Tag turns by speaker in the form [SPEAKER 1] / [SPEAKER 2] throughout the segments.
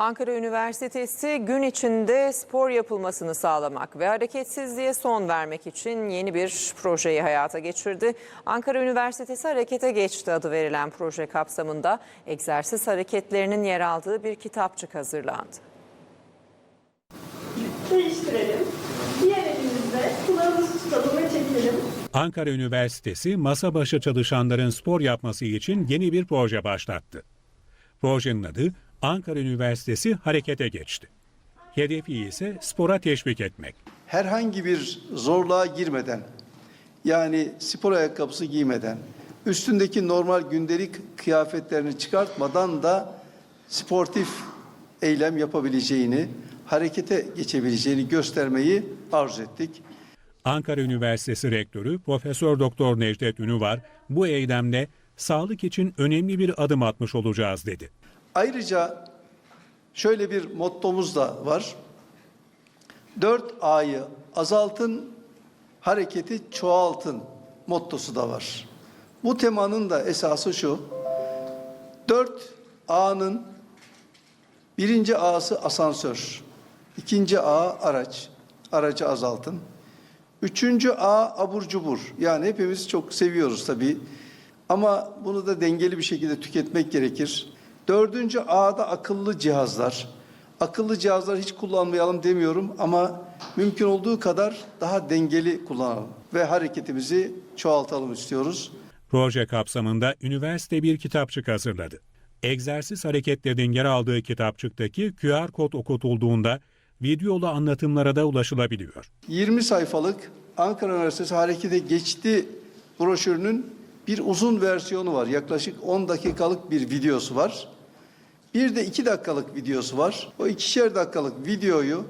[SPEAKER 1] Ankara Üniversitesi gün içinde spor yapılmasını sağlamak ve hareketsizliğe son vermek için yeni bir projeyi hayata geçirdi. Ankara Üniversitesi Harekete Geçti adı verilen proje kapsamında egzersiz hareketlerinin yer aldığı bir kitapçık hazırlandı.
[SPEAKER 2] Değiştirelim. Diğer elimizde kulağımızı tutalım ve çekelim.
[SPEAKER 3] Ankara Üniversitesi masa başı çalışanların spor yapması için yeni bir proje başlattı. Projenin adı Ankara Üniversitesi Harekete Geçti. Hedefi ise spora teşvik etmek.
[SPEAKER 4] herhangi bir zorluğa girmeden yani spor ayakkabısı giymeden üstündeki normal gündelik kıyafetlerini çıkartmadan da sportif eylem yapabileceğini, harekete geçebileceğini göstermeyi arzu ettik.
[SPEAKER 3] Ankara Üniversitesi Rektörü Profesör Doktor Necdet Ünüvar bu eylemle sağlık için önemli bir adım atmış olacağız dedi.
[SPEAKER 4] Ayrıca şöyle bir mottomuz da var. 4 A'yı azaltın, hareketi çoğaltın mottosu da var. Bu temanın da esası şu. 4 A'nın birinci A'sı asansör, ikinci A araç, aracı azaltın. Üçüncü A abur cubur. Yani hepimiz çok seviyoruz tabii. Ama bunu da dengeli bir şekilde tüketmek gerekir. Dördüncü A'da akıllı cihazlar. Akıllı cihazlar hiç kullanmayalım demiyorum ama mümkün olduğu kadar daha dengeli kullanalım ve hareketimizi çoğaltalım istiyoruz.
[SPEAKER 3] Proje kapsamında üniversite bir kitapçık hazırladı. Egzersiz hareketlerinin yer aldığı kitapçıktaki QR kod okutulduğunda videolu anlatımlara da ulaşılabiliyor.
[SPEAKER 4] 20 sayfalık Ankara Üniversitesi harekete geçti broşürünün bir uzun versiyonu var. Yaklaşık 10 dakikalık bir videosu var. Bir de 2 dakikalık videosu var. O ikişer dakikalık videoyu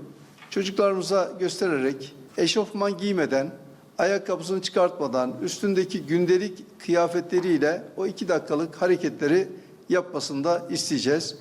[SPEAKER 4] çocuklarımıza göstererek eşofman giymeden, ayakkabısını çıkartmadan, üstündeki gündelik kıyafetleriyle o 2 dakikalık hareketleri yapmasını da isteyeceğiz.